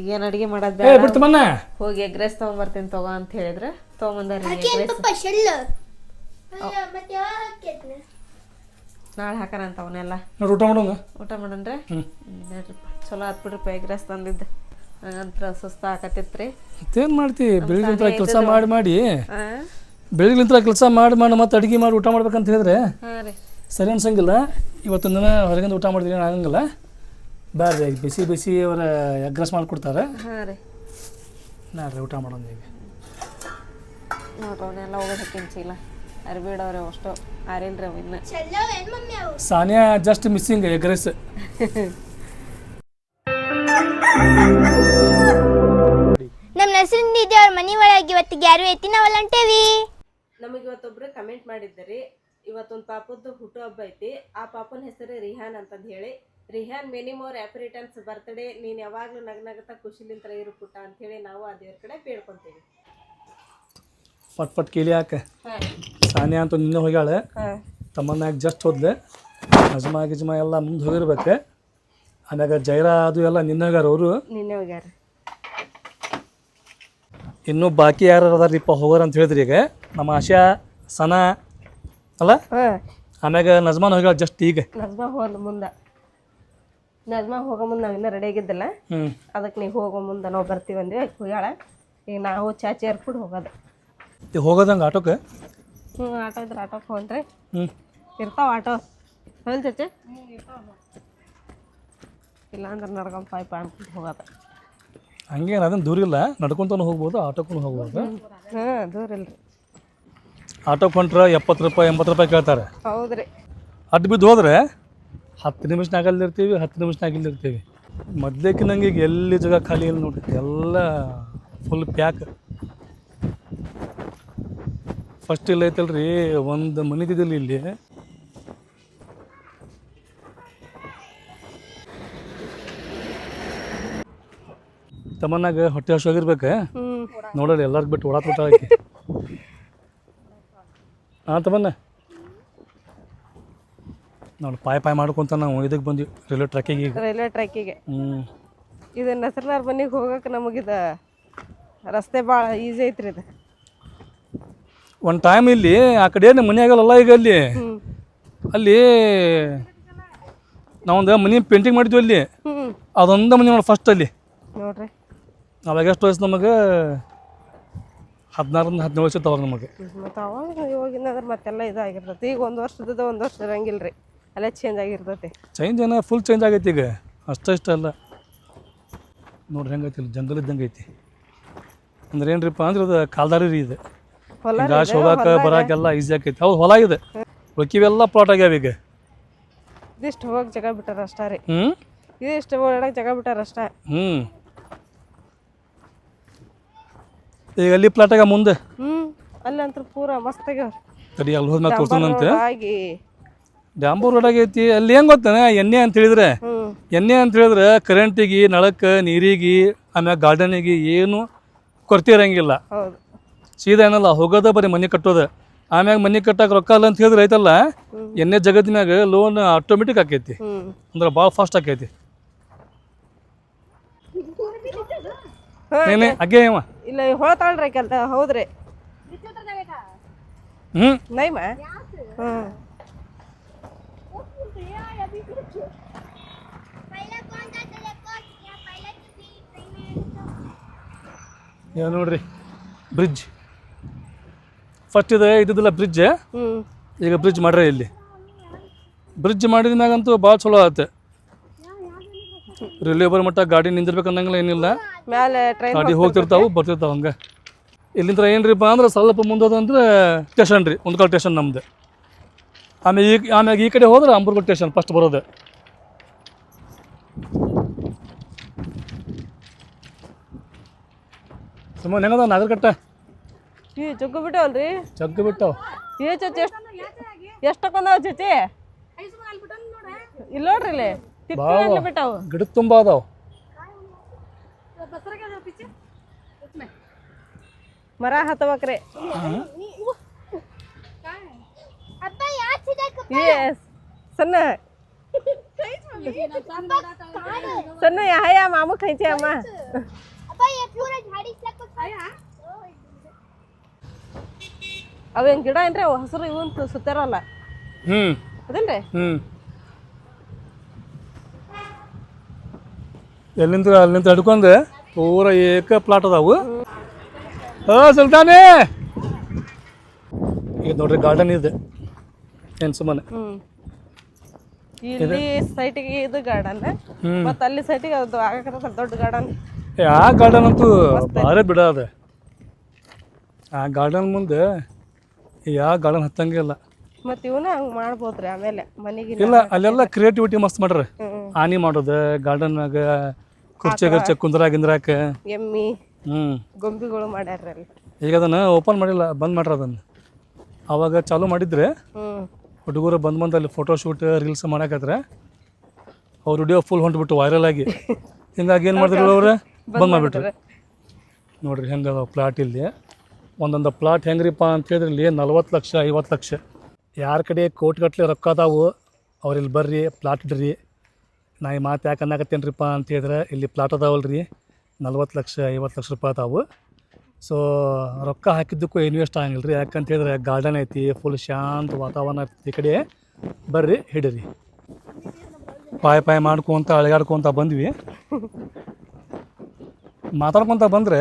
[SPEAKER 2] ಈಗೇನು ಅಡುಗೆ ಮಾಡೋದು ಬೇಡ.
[SPEAKER 1] ಮನ್ನ.
[SPEAKER 2] ಹೋಗಿ ಎಗ್ ರೈಸ್ ತೊಗೊಂಬರ್ತೀನಿ ತಗೋ ಅಂತ ಹೇಳಿದ್ರೆ. ತೊಗೊಂಬಂದ್ರೆ ಎಗ್ ರೈಸ್. ನಾಳೆ ಹಾಕಾರಂತ ಅವನ್ನೆಲ್ಲ
[SPEAKER 1] ನೋಡಿ ಊಟ ಮಾಡೋಣ?
[SPEAKER 2] ಊಟ ಮಾಡೋಣ
[SPEAKER 1] ರೀ
[SPEAKER 2] ನೋಡ್ರಿಪ್ಪ ಚಲೋ ಆತ್ ಬಿಡ್ರಿಪ್ಪ ಎಗ್ ರೈಸ್ ತಂದಿದ್ದೆ. ನಂತರ ಸುಸ್ತ ಆಕತ್ತಿತ್ರಿ.
[SPEAKER 1] ಮತ್ತೇನು ಮಾಡ್ತಿ? ಬೆಳಿಗ್ಗೆ ಕೆಲಸ ಮಾಡಿ ಮಾಡಿ. ಬೆಳಿಗ್ಗೆ ಕೆಲಸ ಮಾಡಿ ಮಾಡಿ ಮತ್ತೆ ಅಡುಗೆ ಮಾಡಿ ಊಟ ಮಾಡ್ಬೇಕಂತ ಹೇಳಿದ್ರೆ ಸರಿ ಅನ್ಸಂಗಿಲ್ಲ. ಇವತ್ತೊಂದು ದಿನ ಹೊರಗಿಂದ ಊಟ ಮಾಡಿದ್ರೆ ಆಗಂಗಿಲ್ಲ. ಬೇರೆ ಬಿಸಿ ಬಿಸಿ ಅವರ ಎಗ್ರೆಸ್ ಮಾಡಿಕೊಡ್ತಾರೆ.
[SPEAKER 2] ಹಾ ರೀ.
[SPEAKER 1] ನಾಡ್ರಿ ಊಟ ಮಾಡೋಣ ಈಗ.
[SPEAKER 2] ನೋಡ್ರಿ ಅವನ್ನೆಲ್ಲ ಹೋಗೋದಕ್ಕೆ ಚೀಲ ಅರ್ಬಿಡವ್ರಿ ಅಷ್ಟು. ಆರಿಲ್ರಿ ಅವ ಇನ್ನ.
[SPEAKER 1] ಸಾನಿಯಾ ಜಸ್ಟ್ ಮಿಸ್ಸಿಂಗ್ ಎಗ್ರೆಸ್
[SPEAKER 4] ನಮ್ಮ ಹೆಸರಿಂದ ಅವ್ರ ಮನೆ ಒಳಗೆ ಇವತ್ತಿಗೆ ಯಾರು ಐತಿ ನಾವಲ್ಲ ಅಂಟೇವಿ
[SPEAKER 2] ನಮಗೆ ಇವತ್ತೊಬ್ರು ಕಮೆಂಟ್ ಮಾಡಿದ್ದಾರೆ ಇವತ್ತೊಂದು ಪಾಪದ್ದು ಹುಟ್ಟು ಹಬ್ಬ ಐತಿ. ಆ ಪಾಪನ ಹೆಸರು ರಿಹಾನ್ ಅಂತಂದು ಹೇಳಿ. ರಿಹಾನ್ ಮಿನಿಮೋರ್ ಆಪರೇಟನ್ಸ್ ಬರ್ತ್ಡೇ ನೀನು ಯಾವಾಗಲೂ ನಗ್ನಗತ ಖುಷಿಲಿಂತ ಇರು ಪುಟ್ಟ ಹೇಳಿ ನಾವು ಆ ದೇವ್ರ ಕಡೆ ಬೇಡ್ಕೊಂತೀವಿ.
[SPEAKER 1] ಪಟ್ ಪಟ್ ಕೇಳಿ ಯಾಕೆ?
[SPEAKER 2] ಹಾಂ
[SPEAKER 1] ಸಾನಿಯಾ ಅಂತ ನಿನ್ನೆ ಹೋಗ್ಯಾಳೆ. ತಮ್ಮನ್ನಾಗ ಜಸ್ಟ್ ಹೋದ್ಲೆ. ನಜ್ಮಾ ಗಿಜ್ಮಾ ಎಲ್ಲ ಮುಂದೆ ಹೋಗಿರ್ಬೇಕು. ಆಮ್ಯಾಗ ಜೈರಾ ಅದು ಎಲ್ಲ ನಿನ್ನೆ ಹೋಗ್ಯಾರ ಅವರು.
[SPEAKER 2] ನಿನ್ನೆ ಹೋಗ್ಯಾರ.
[SPEAKER 1] ಇನ್ನೂ ಬಾಕಿ ಯಾರು ಅದಾರಿಪ್ಪ ಹೋಗೋರು ಅಂತ ಹೇಳಿದ್ರಿ ಈಗ. ನಮ್ಮ ಆಶಾ ಸನಾ ಅಲ್ಲ? ಆಮ್ಯಾಗ ನಜ್ಮಾನ್ ಹೋಗ್ಯಾಳ ಜಸ್ಟ್ ಈಗ.
[SPEAKER 2] ನಜ್ಮಾ ಹೋದ ಮುಂದೆ. ನಜ್ಮಾ ಹೋಗೋ ಮುಂದೆ ನಾವು ಇನ್ನೂ ರೆಡಿ ಆಗಿದ್ದಿಲ್ಲ. ಅದಕ್ಕೆ ನೀವು ಹೋಗೋ ಮುಂದೆ ನಾವು ಬರ್ತೀವಿ ಅಂದ್ವಿ ಹೋಗ್ಯಾಳ. ಈಗ ನಾವು ಚಾಚಿ ಏರ್ಪುಡ್ ಹೋಗೋದು.
[SPEAKER 1] ಹೋಗೋದಂಗೆ ಆಟೋಕ್ಕೆ
[SPEAKER 2] ಹ್ಞೂ ಆಟೋ ಇದ್ರೆ ಆಟೋಕ್ಕೆ ಹೋಗ್ರಿ
[SPEAKER 1] ಹ್ಞೂ
[SPEAKER 2] ಇರ್ತಾವ ಆಟೋ. ಹೇಳಿ ಚಚ್ಚೆ? ಇಲ್ಲಾಂದ್ರೆ ನಡ್ಕೊಂಡ್ ಪಾಯ್ಪ ಅನ್ಕೊಂಡು ಹೋಗೋದು.
[SPEAKER 1] ಹಂಗೇನು ಅದನ್ನು ದೂರ ಇಲ್ಲ. ನಡ್ಕೊಂತನೂ ಹೋಗ್ಬೋದು ಆಟೋಕ್ಕೂ ಹೋಗ್ಬೋದು.
[SPEAKER 2] ಹಾಂ ದೂರ ಇಲ್ಲ.
[SPEAKER 1] ಆಟೋ ಕೊಂಡ್ರೆ ಎಪ್ಪತ್ತು ರೂಪಾಯಿ ಎಂಬತ್ತು ರೂಪಾಯಿ ಕೇಳ್ತಾರೆ.
[SPEAKER 2] ಹೌದ್ರಿ
[SPEAKER 1] ಅಡ್ಡ ಬಿದ್ದು ಹೋದ್ರೆ ಹತ್ತು ನಿಮಿಷನಾಗ ಅಲ್ಲಿರ್ತೀವಿ ಹತ್ತು ನಿಮಿಷನಾಗ ಇಲ್ಲಿರ್ತೀವಿ. ಮೊದ್ಲೇಕಿ ನಂಗೆ ಈಗ ಎಲ್ಲಿ ಜಾಗ ಖಾಲಿ ಇಲ್ಲ ನೋಡ್ರಿ. ಎಲ್ಲ ಫುಲ್ ಪ್ಯಾಕ್ ಫಸ್ಟ್ ಇಲ್ಲ ಐತಲ್ರಿ ಒಂದು ಮನಿದಿದ್ದಿಲ್ಲ ಇಲ್ಲಿ. ತಮ್ಮನಾಗ ಹೊಟ್ಟೆ ಹಸಿವಾಗಿರ್ಬೇಕ ನೋಡಲಿ ಎಲ್ಲಾರ್ಗೂ ಬಿಟ್ಟು ಓಡಾತ್ ಹಾಕಿ ಹಾಂ ತಮ್ಮನ್ನ. ನೋಡಿ ಪಾಯ್ ಪಾಯ್ ಮಾಡ್ಕೊಂತ ನಾವು ಇದಕ್ಕೆ ಬಂದ್ವಿ ರೈಲ್ವೆ ಟ್ರ್ಯಾಕಿಗೆ
[SPEAKER 2] ರೈಲ್ವೆ ಟ್ರ್ಯಾಕಿಗೆ.
[SPEAKER 1] ಹ್ಞೂ
[SPEAKER 2] ಇದು ನಸರ್ನಾರ್ ಮನೆಗೆ ಹೋಗಕ್ಕೆ ನಮಗಿದ ರಸ್ತೆ ಭಾಳ ಈಸಿ ಐತ್ರಿ ಇದು.
[SPEAKER 1] ಒಂದು ಟೈಮ್ ಇಲ್ಲಿ ಆ ಕಡೆ ಏನು ಮನೆ ಆಗಲ್ಲ ಈಗ ಅಲ್ಲಿ ಅಲ್ಲಿ ನಾವೊಂದು ಮನೆ ಪೇಂಟಿಂಗ್ ಮಾಡಿದ್ವಿ ಅಲ್ಲಿ. ಅದೊಂದ ಮನೆ ನೋಡಿ ಫಸ್ಟ್ ಅಲ್ಲಿ.
[SPEAKER 2] ನೋಡ್ರಿ.
[SPEAKER 1] ಅವಾಗ ಎಷ್ಟು ವಯಸ್ಸು ನಮಗೆ? ಹದಿನಾರರಿಂದ ಹದಿನೇಳು ವರ್ಷ ತವಾಗ ನಮಗೆ.
[SPEAKER 2] ಮತ್ತು ಅವಾಗ ಇವಾಗಿನ ಅಂದ್ರೆ ಮತ್ತೆಲ್ಲ ಇದಾಗಿರ್ತೈತಿ. ಈಗ ಒಂದು ವರ್ಷದ ಒಂದು ವರ್ಷ ಇರಂಗಿಲ್ಲ ರೀ ಅಲ್ಲೇ ಚೇಂಜ್ ಆಗಿರ್ತೈತಿ.
[SPEAKER 1] ಚೇಂಜ್ ಏನೋ ಫುಲ್ ಚೇಂಜ್ ಆಗೈತಿ ಈಗ. ಅಷ್ಟ ಇಷ್ಟ ಅಲ್ಲ. ನೋಡ್ರಿ ಹೆಂಗೈತಿ ಇಲ್ಲಿ ಜಂಗಲ್ ಇದ್ದಂಗೆ ಐತಿ ಅಂದ್ರೆ ಏನ್ರಿಪ್ಪ ಅಂದ್ರೆ ಇದು ಕಾಲ್ದಾರಿ ರೀ ಇದು. ಗಾಶ್ ಹೋಗಾಕ ಬರಾಕೆಲ್ಲ ಈಸಿ ಆಕೈತಿ. ಹೌದು ಹೊಲ ಇದೆ. ಉಳ್ಕಿವೆಲ್ಲ ಪ್ಲಾಟ್ ಆಗ್ಯಾವ ಈಗ.
[SPEAKER 2] ಇದಿಷ್ಟು ಹೋಗಕ್ಕೆ ಜಾಗ ಬಿಟ್ಟಾರ ಅಷ್ಟೇ ರೀ.
[SPEAKER 1] ಹ್ಞೂ
[SPEAKER 5] ಇದಿಷ್ಟು ಒಳಗೆ ಜಾಗ ಬಿಟ್ಟಾರ ಅಷ್ಟೇ.
[SPEAKER 1] ಹ್ಞೂ ಈಗ ಅಲ್ಲಿ ಪ್ಲಾಟಾಗ ಮುಂದೆ?
[SPEAKER 5] ಹ್ಞೂ ಅಲ್ಲಂತೂ ಪೂರ ಮಸ್ತ್ ಆಗ್ಯಾವ.
[SPEAKER 1] ತಡಿ ಅಲ್ಲಿ ಹೋದ್ಮೇಲೆ ತೋರಿಸೋಣಂತೆ
[SPEAKER 5] ಆಗಿ.
[SPEAKER 1] ಡಾಂಬೂರ್ ರೋಡ್ ಆಗೈತಿ. ಅಲ್ಲಿ ಹೆಂಗೆ ಗೊತ್ತಾನೆ? ಎಣ್ಣೆ ಅಂತ ಹೇಳಿದ್ರೆ. ಎಣ್ಣೆ ಅಂತ ಹೇಳಿದ್ರೆ ಕರೆಂಟಿಗೆ ನಳಕ್ಕೆ ನೀರಿಗೆ ಆಮ್ಯಾಗ ಗಾರ್ಡನಿಗೆ ಏನು ಕೊರತೆ ಇರಂಗಿಲ್ಲ.
[SPEAKER 5] ಹೌದು.
[SPEAKER 1] ಸೀದಾ ಏನಲ್ಲ ಹೋಗೋದ ಬರೀ ಮನೆ ಕಟ್ಟೋದು. ಆಮ್ಯಾಗ ಮನೆ ಕಟ್ಟಕ್ಕೆ ರೊಕ್ಕ ಇಲ್ಲ ಅಂತ ಹೇಳಿದ್ರೆ ಐತಲ್ಲ ಎಣ್ಣೆ ಜಗತ್ತಿನಾಗ ಲೋನ್ ಆಟೋಮೆಟಿಕ್ ಆಕೈತಿ. ಅಂದ್ರೆ ಭಾಳ ಫಾಸ್ಟ್ ಆಕೈತಿ. ಏನೇ ಅಗ್ಗೆ ಅವ.
[SPEAKER 5] ಇಲ್ಲ ಹೊಳತಾಳ್ರಿ ಕೆಲ್ತ ಹೌದ್ರಿ.
[SPEAKER 1] ಹ್ಞೂ
[SPEAKER 5] ನೈಮ? ಹ್ಞೂ
[SPEAKER 1] ಯಾವ ನೋಡ್ರಿ ಬ್ರಿಡ್ಜ್ ಫಸ್ಟ್ ಇದೆ ಇದ್ದಿದ್ದಿಲ್ಲ ಬ್ರಿಡ್ಜ್ ಈಗ ಬ್ರಿಡ್ಜ್ ಮಾಡ್ರೆ ಇಲ್ಲಿ. ಬ್ರಿಡ್ಜ್ ಮಾಡಿದಾಗಂತೂ ಭಾಳ ಚಲೋ ಆಗುತ್ತೆ ರೈಲ್ವೆ ಬರೋ ಮಟ್ಟ ಗಾಡಿ ನಿಂದಿರ್ಬೇಕು ಅನ್ನಂಗಿಲ್ಲ ಏನಿಲ್ಲ. ಗಾಡಿ ಹೋಗ್ತಿರ್ತಾವು ಬರ್ತಿರ್ತಾವ ಹಂಗೆ. ಇಲ್ಲಿಂದ ಏನ್ರಿಪ್ಪ ಅಂದ್ರೆ ಸ್ವಲ್ಪ ಮುಂದೋದಂದ್ರೆ ಸ್ಟೇಷನ್ ರೀ ಒಂದು ಸ್ಟೇಷನ್ ನಮ್ದು. ಆಮೇಲೆ ಈ ಆಮ್ಯಾಗ ಈ ಕಡೆ ಹೋದ್ರೆ ಅಂಬರ್ಗಲ್ ಸ್ಟೇಷನ್ ಫಸ್ಟ್ ಬರೋದು. ಸುಮ್ಮನೆ ಹೆಂಗದ ನಾಗರಕಟ್ಟ.
[SPEAKER 5] ಈ ಜಗ್ಗು ಬಿಟ್ಟವಲ್ರಿ?
[SPEAKER 1] ಜಗ್ಗು ಬಿಟ್ಟವು.
[SPEAKER 5] ಏ ಚಚ್ಚಿ ಎಷ್ಟು ಎಷ್ಟು ತಕೊಂಡಾವ ಚಚ್ಚಿ? ಇಲ್ಲ ನೋಡ್ರಿ ಇಲ್ಲಿ. ತಿಪ್ಪಿ ಬಿಟ್ಟಾವು.
[SPEAKER 1] ಗಿಡದ ತುಂಬ ಅದಾವು.
[SPEAKER 5] ಮರ ಹತ್ತಬೇಕ್ರಿ. ಸಣ್ಣ. ಸಣ್ಣ ಹಯ ಮಾಮು ಕೈಚಿ ಅಮ್ಮ. ಅವೇನ್ ಗಿಡ ಏನ್ರಿ ಅವು ಹಸಿರು ಇವನ್ ಸುತ್ತಾರಲ್ಲ.
[SPEAKER 1] ಹ್ಮ್.
[SPEAKER 5] ಅದೇನ್ರಿ?
[SPEAKER 1] ಹ್ಮ್. ಎಲ್ಲಿಂದ ಅಲ್ಲಿಂದ ಹಿಡ್ಕೊಂಡು ಪೂರ ಏಕ ಪ್ಲಾಟ್ ಅದಾವು. ಹಾ ಸುಲ್ತಾನೇ. ಈಗ ನೋಡ್ರಿ ಗಾರ್ಡನ್ ಇದೆ. ಏನ್ ಸುಮ್ಮನೆ.
[SPEAKER 5] ಹ್ಮ್. ಇಲ್ಲಿ ಸೈಟಿಗೆ ಇದು ಗಾರ್ಡನ್. ಮತ್ತ ಅಲ್ಲಿ ಸೈಟಿಗೆ ಅದು ಆಗಕತ್ತ ದೊಡ್ಡ ಗಾರ್ಡನ್
[SPEAKER 1] ಆ ಗಾರ್ಡನ್ ಅಂತೂ ಭಾರಿ ಬಿಡ ಅದ. ಆ ಗಾರ್ಡನ್ ಮುಂದೆ ಯಾವ ಗಾರ್ಡನ್ ಹತ್ತಂಗೆ ಇಲ್ಲ.
[SPEAKER 5] ಮತ್ತೆ ಇವನ ಹಂಗ್ ಮಾಡ್ಬೋದ್ರಿ ಆಮೇಲೆ ಮನೆಗೆ
[SPEAKER 1] ಇಲ್ಲ ಅಲ್ಲೆಲ್ಲ ಕ್ರಿಯೇಟಿವಿಟಿ ಮಸ್ತ್ ಮಾಡ್ರಿ ಆನಿ ಮಾಡೋದು ಗಾರ್ಡನ್ನಾಗ ಕುರ್ಚಿ ಗರ್ಚಿ ಕುಂದ್ರ ಗಿಂದ್ರಾಕ
[SPEAKER 5] ಎಮ್ಮಿ
[SPEAKER 1] ಹ್ಞೂ
[SPEAKER 5] ಗೊಂಬಿಗಳು ಮಾಡ್ಯಾರ್ರಿ ಅಲ್ಲಿ.
[SPEAKER 1] ಈಗ ಅದನ್ನು ಓಪನ್ ಮಾಡಿಲ್ಲ ಬಂದ್ ಮಾಡ್ರಿ ಅದನ್ನು. ಅವಾಗ ಚಾಲು ಮಾಡಿದ್ರೆ
[SPEAKER 5] ಹ್ಮ್.
[SPEAKER 1] ಹುಡುಗರು ಬಂದ್ ಬಂದು ಅಲ್ಲಿ ಫೋಟೋ ಶೂಟ್ ರೀಲ್ಸ್ ಮಾಡಾಕತ್ರ. ಅವ್ರ ವಿಡಿಯೋ ಫುಲ್ ಹೊಂಟ್ಬಿಟ್ಟು ವೈರಲ್ ಆಗಿ. ಹಿಂಗಾಗಿ ಏನು ಮಾಡಿದ್ರು ಅವ್ರು? ಬಂದ್ ಮಾಡಿಬಿಟ್ರು. ನೋಡ್ರಿ ಹೆಂಗೆ ಪ್ಲಾಟ್ ಇಲ್ಲಿ. ಒಂದೊಂದು ಪ್ಲಾಟ್ ಹೆಂಗ್ರಿಪ್ಪ ಅಂತ ಹೇಳಿದ್ರೆ ಇಲ್ಲಿ ನಲ್ವತ್ತು ಲಕ್ಷ, ಐವತ್ತು ಲಕ್ಷ. ಯಾರ ಕಡೆ ಕೋಟಿಗಟ್ಲೆ ರೊಕ್ಕ ಅದಾವು ಅವ್ರು ಇಲ್ಲಿ ಬರ್ರಿ ಪ್ಲಾಟ್ ಇಡ್ರಿ. ನಾ ಈ ಮಾತು ಯಾಕೆ ಅನ್ನಕತ್ತೇನ್ರಿಪ್ಪ ಅಂತ ಹೇಳಿದ್ರೆ ಇಲ್ಲಿ ಪ್ಲಾಟ್ ಅದಾವಲ್ರಿ, ನಲ್ವತ್ತು ಲಕ್ಷ, ಐವತ್ತು ಲಕ್ಷ ರೂಪಾಯಿ ಅದಾವು. ಸೊ ರೊಕ್ಕ ಹಾಕಿದ್ದಕ್ಕೂ ಇನ್ವೆಸ್ಟ್ ಆಗಂಗಿಲ್ಲ ರೀ ಯಾಕಂತ ಹೇಳಿದ್ರೆ ಗಾರ್ಡನ್ ಐತಿ ಫುಲ್ ಶಾಂತ ವಾತಾವರಣ ಐತಿ ಈ ಕಡೆ. ಬರ್ರಿ, ಹಿಡೀರಿ. ಪಾಯ್ ಪಾಯ ಮಾಡ್ಕೊಂತ, ಅಳಗಾಡ್ಕೊಂತ ಬಂದ್ವಿ. ಮಾತಾಡ್ಕೊಂತ ಬಂದ್ರೆ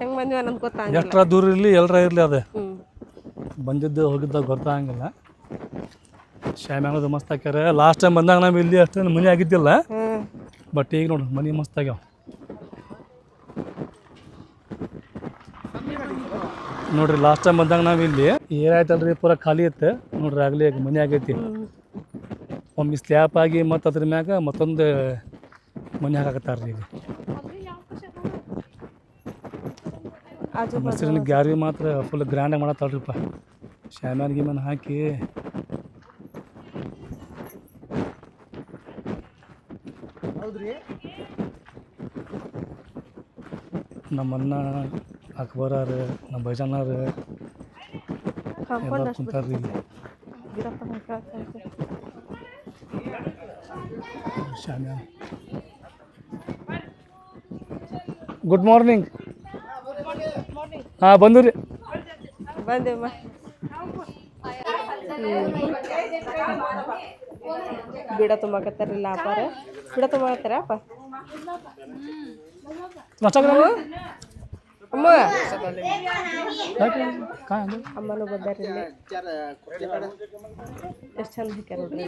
[SPEAKER 5] ಹೆಂಗ್ ಬಂದ್ವಿ ಅನ್ನೋದು ಗೊತ್ತಾಗಿಲ್ಲ
[SPEAKER 1] ಎಷ್ಟರ ದೂರ ಇರಲಿ ಎಲ್ಲರ ಇರಲಿ ಅದೇ. ಬಂದಿದ್ದು ಹೋಗಿದ್ದಾಗ ಗೊತ್ತಾಗಂಗಿಲ್ಲ ಶ್ಯಾಮ್ಯಾನದು ಮಸ್ತ್ ಹಾಕ್ಯಾರ ಲಾಸ್ಟ್ ಟೈಮ್ ಬಂದಾಗ ನಾವು ಇಲ್ಲಿ ಅಷ್ಟೇನು ಮನೆ ಆಗಿದ್ದಿಲ್ಲ. ಬಟ್ ಈಗ ನೋಡ್ರಿ ಮನೆ ಮಸ್ತ್ ಆಗ್ಯಾವ. ನೋಡ್ರಿ ಲಾಸ್ಟ್ ಟೈಮ್ ಬಂದಾಗ ನಾವು ಇಲ್ಲಿ ಏನಾಯ್ತಲ್ರಿ ಪೂರ ಖಾಲಿ ಇತ್ತು. ನೋಡ್ರಿ ಆಗಲಿ ಮನೆ ಆಗೈತಿ. ಒಮ್ಮೆ ಸ್ಲ್ಯಾಪ್ ಆಗಿ ಮತ್ತು ಅದ್ರ ಮ್ಯಾಗ ಮತ್ತೊಂದು ಮನೆ ಹಾಕತ್ತಾರ್ರಿ ಈಗ. ಮೊಸರಿನ ಗ್ಯಾರಿ ಮಾತ್ರ ಫುಲ್ ಗ್ರ್ಯಾಂಡಾಗಿ ಮಾಡತ್ತಾಳ್ರಿಪ್ಪ. ಶ್ಯಾಮ್ಯಾನ್ ಗಿಮ್ಯಾನ್ ಹಾಕಿ. ನಮ್ಮನ್ನ ಅಕ್ಬರಾರ ನಮ್ಮ ಅಣ್ಣ ಎಲ್ಲ ಕುಂತಾರ್ರಿ ಇಲ್ಲಿ. ಶ್ಯಾಮ್ಯಾನ್. ಗುಡ್ ಮಾರ್ನಿಂಗ್ ಹಾಂ ಬಂದು ರೀ.
[SPEAKER 5] ಬಂದೇಮ್ಮ. ಬಿಡ ತುಂಬಾಕತ್ತಾರಿಲ್ಲ ಅಪ್ಪಾರ ಬಿಡ ತುಂಬಾಕತ್ತಾರ ಅಪ್ಪ? ಅಮ್ಮ. ಅಮ್ಮನೂ ಬಂದಾರ ಇಲ್ಲಿ. ಎಷ್ಟು ಚಂದ ಹಾಕ್ಯಾರ ನೋಡ್ರಿ.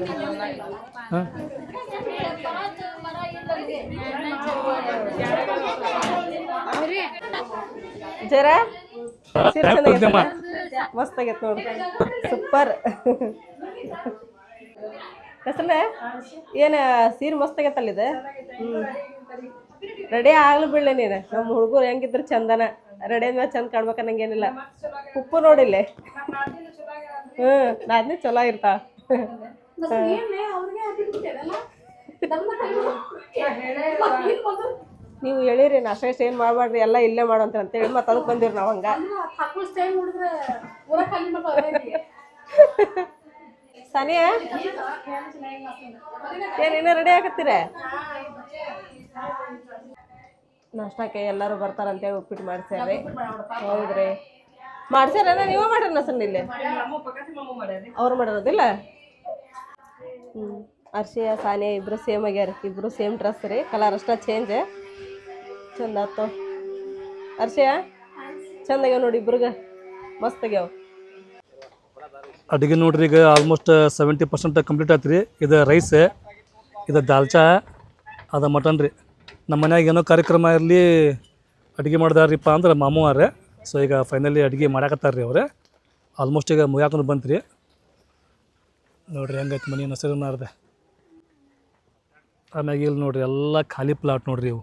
[SPEAKER 5] ಜರ? ಮಸ್ತ್ ಆಗೈತೆ ನೋಡ್ರಿ. ಸೂಪರ್ ಹೆಸರೇ ಏನು ಸೀರೆ ಮಸ್ತ್ ಆಗೈತಲ್ಲಿದೆ ಹ್ಞೂ ರೆಡಿ ಆಗ್ಲಿ ಬಿಡ್ಲೆ ನೀನು. ನಮ್ಮ ಹುಡುಗರು ಹೆಂಗಿದ್ರು ಚಂದನ. ರೆಡಿ ಆದ್ಮೇಲೆ ಚಂದ ಕಾಣ್ಬೇಕು ಅನ್ನಂಗೇನಿಲ್ಲ ಉಪ್ಪು ನೋಡಿಲ್ಲೇ. ಹ್ಞೂ ನಾದ್ನಿ ಚಲೋ ಇರ್ತಾವ ನೀವು ಹೇಳಿರಿ ನಾಷ್ಟ ಇಷ್ಟ ಏನು ಮಾಡಬೇಡ್ರಿ ಎಲ್ಲ ಇಲ್ಲೇ ಮಾಡೋಂತ ಅಂತೇಳಿ ಮತ್ತೆ ಅದಕ್ಕೆ ಬಂದಿರಿ ನಾವು ಹಂಗ. ಸನಿಯಾ? ಏನ್? ಇನ್ನೂ ರೆಡಿ ಆಗತ್ತೀರ? ನಾಷ್ಟಕ್ಕೆ ಎಲ್ಲರೂ ಬರ್ತಾರಂತೇಳಿ ಉಪ್ಪಿಟ್ಟು ಮಾಡ್ಸ್ಯಾರಿ ಹೌದ್ರಿ. ಮಾಡ್ಸ್ಯಾರ ನೀವೇ ಮಾಡ್ರಿ ಸಣ್ಣ ಇಲ್ಲಿ ಅವ್ರು ಮಾಡಿರೋದಿಲ್ಲ ಹ್ಞೂ ಅರ್ಶಿಯ ಸಾನಿಯಾ ಇಬ್ರು ಸೇಮ್ ಆಗ್ಯಾರ ಇಬ್ರು ಸೇಮ್ ಡ್ರೆಸ್ ರೀ. ಕಲರ್ ಅಷ್ಟ ಚೇಂಜ್ ಚಂದ ಆಯ್ತು ಅರ್ಷಿಯ ಚಂದ ಆಗ್ಯಾವ ನೋಡಿ ಇಬ್ರಿಗೆ. ಮಸ್ತ್ ಆಗ್ಯಾವ.
[SPEAKER 1] ಅಡುಗೆ ನೋಡ್ರಿ ಈಗ ಆಲ್ಮೋಸ್ಟ್ ಸೆವೆಂಟಿ ಪರ್ಸೆಂಟ್ ಕಂಪ್ಲೀಟ್ ಆಯ್ತು ರೀ ಇದು ರೈಸ್ ಇದು ದಾಲ್ಚಾ ಅದು ಮಟನ್ ರೀ. ನಮ್ಮ ಮನ್ಯಾಗ ಏನೋ ಕಾರ್ಯಕ್ರಮ ಇರಲಿ ಅಡುಗೆ ಮಾಡ್ದಾರ್ರಿಪ್ಪ ಅಂದ್ರೆ ಮಾಮೂವಾರೆ ಸೊ ಈಗ ಫೈನಲಿ ಅಡುಗೆ ಮಾಡಾಕತ್ತಾರ್ರಿ ಅವರೇ. ಆಲ್ಮೋಸ್ಟ್ ಈಗ ಮುಗಿಯಾಕೊಂಡು ಬಂತ್ರಿ. ನೋಡ್ರಿ ಹೆಂಗೈತೆ ಮನೆ ಹೆಸರು ನಾರ್ದೆ ಆಮ್ಯಾಗ ಇಲ್ಲಿ ನೋಡ್ರಿ ಎಲ್ಲ ಖಾಲಿ ಪ್ಲಾಟ್ ನೋಡ್ರಿ ಇವು.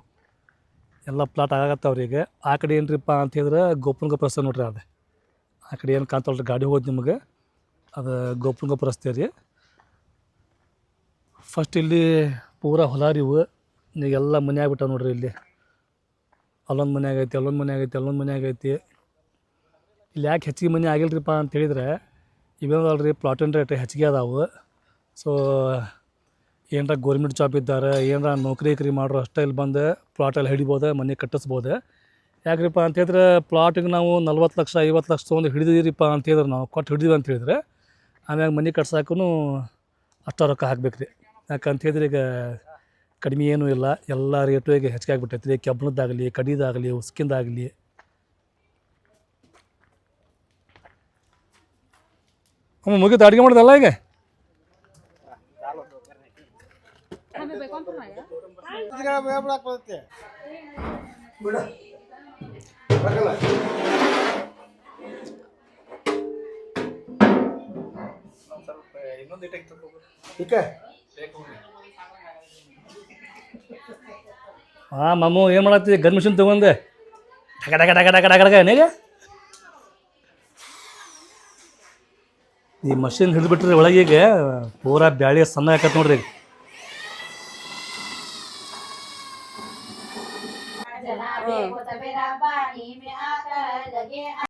[SPEAKER 1] ಎಲ್ಲ ಪ್ಲಾಟ್ ಆಗಾಕತ್ತಾವ್ರಿ ಈಗ. ಆ ಕಡೆ ಏನ್ರಿಪ್ಪ ಅಂತ ಹೇಳಿದ್ರೆ ಗೋಪನ್ ಪ್ರಸ್ತೆ ರಸ್ತೆ ನೋಡ್ರಿ ಅದು. ಆ ಕಡೆ ಏನು ಕಾಂತಲ್ರಿ ಗಾಡಿ ಹೋದ್ ನಿಮಗೆ. ಅದು ಗೋಪನ್ ಪ್ರಸ್ತೆ ರಸ್ತೆ ರೀ. ಫಸ್ಟ್ ಇಲ್ಲಿ ಪೂರ ಹೊಲ ರೀ ಇವು. ಈಗೆಲ್ಲ ಮನೆ ಆಗ್ಬಿಟ್ಟಾವೆ ನೋಡ್ರಿ ಇಲ್ಲಿ. ಅಲ್ಲೊಂದು ಮನೆ ಆಗೈತಿ, ಅಲ್ಲೊಂದು ಮನೆ ಆಗೈತಿ, ಅಲ್ಲೊಂದು ಮನೆ ಆಗೈತಿ. ಇಲ್ಲಿ ಯಾಕೆ ಹೆಚ್ಚಿಗೆ ಮನೆ ಆಗಿಲ್ರಿಪ್ಪ ಅಂತ ಹೇಳಿದ್ರೆ ಇವೇನಲ್ರಿ ಪ್ಲಾಟಿನ ರೇಟ್ ಹೆಚ್ಚಿಗೆ ಅದಾವು. ಸೊ ಏನರ ಗೌರ್ಮೆಂಟ್ ಜಾಬ್ ಇದ್ದಾರೆ, ಏನರ ನೌಕರಿ ಕರಿ ಮಾಡ್ರು ಅಷ್ಟೇ ಇಲ್ಲಿ ಬಂದು ಪ್ಲಾಟಲ್ಲಿ ಹಿಡಿಬೋದು, ಮನೆ ಕಟ್ಟಿಸ್ಬೋದು. ಯಾಕ್ರಿಪ್ಪ ಅಂತ ಹೇಳಿದ್ರೆ ಪ್ಲಾಟಿಗೆ ನಾವು ನಲ್ವತ್ತು ಲಕ್ಷ, ಐವತ್ತು ಲಕ್ಷ ತೊಗೊಂಡು ಹಿಡಿದಿರಿಪ್ಪ ಅಂತ ಹೇಳಿದ್ರೆ ನಾವು ಕೊಟ್ಟು ಹಿಡಿದ್ವಿ ಅಂತ ಹೇಳಿದ್ರೆ, ಆಮ್ಯಾಗ ಮನೆ ಕಟ್ಸಾಕೂ ಅಷ್ಟು ರೊಕ್ಕ ಹಾಕ್ಬೇಕು ರೀ ಯಾಕಂತ ಹೇಳಿದ್ರೆ ಈಗ ಕಡಿಮೆ ಏನೂ ಇಲ್ಲ. ಎಲ್ಲ ರೇಟು ಈಗ ಹೆಚ್ಚಿಗೆ ಆಗಿಬಿಟ್ಟೈತಿ. ಕೆಬ್ಬಣದ್ದಾಗಲಿ ಕಡಿದಾಗಲಿ, ಉಸ್ಕಿಂದಾಗಲಿ. ಅಮ್ಮ, ಮುಗಿತು ಅಡುಗೆ ಮಾಡಿದಲ್ಲ ಈಗ? ಹಾಂ ಮಮ್ಮು ಏನು ಮಾಡತ್ತಿ? ಗನ್ ಮಿಷಿನ್ ತೊಗೊಂಡು. ಡಗ ಡಗ ಡಗ ಈ ಮಷಿನ್ ಹಿಡಿದ್ಬಿಟ್ರೆ ಒಳಗೀಗ ಪೂರಾ ಬ್ಯಾಳಿ ಸಣ್ಣ ಹಾಕತ್ ನೋಡ್ರಿ.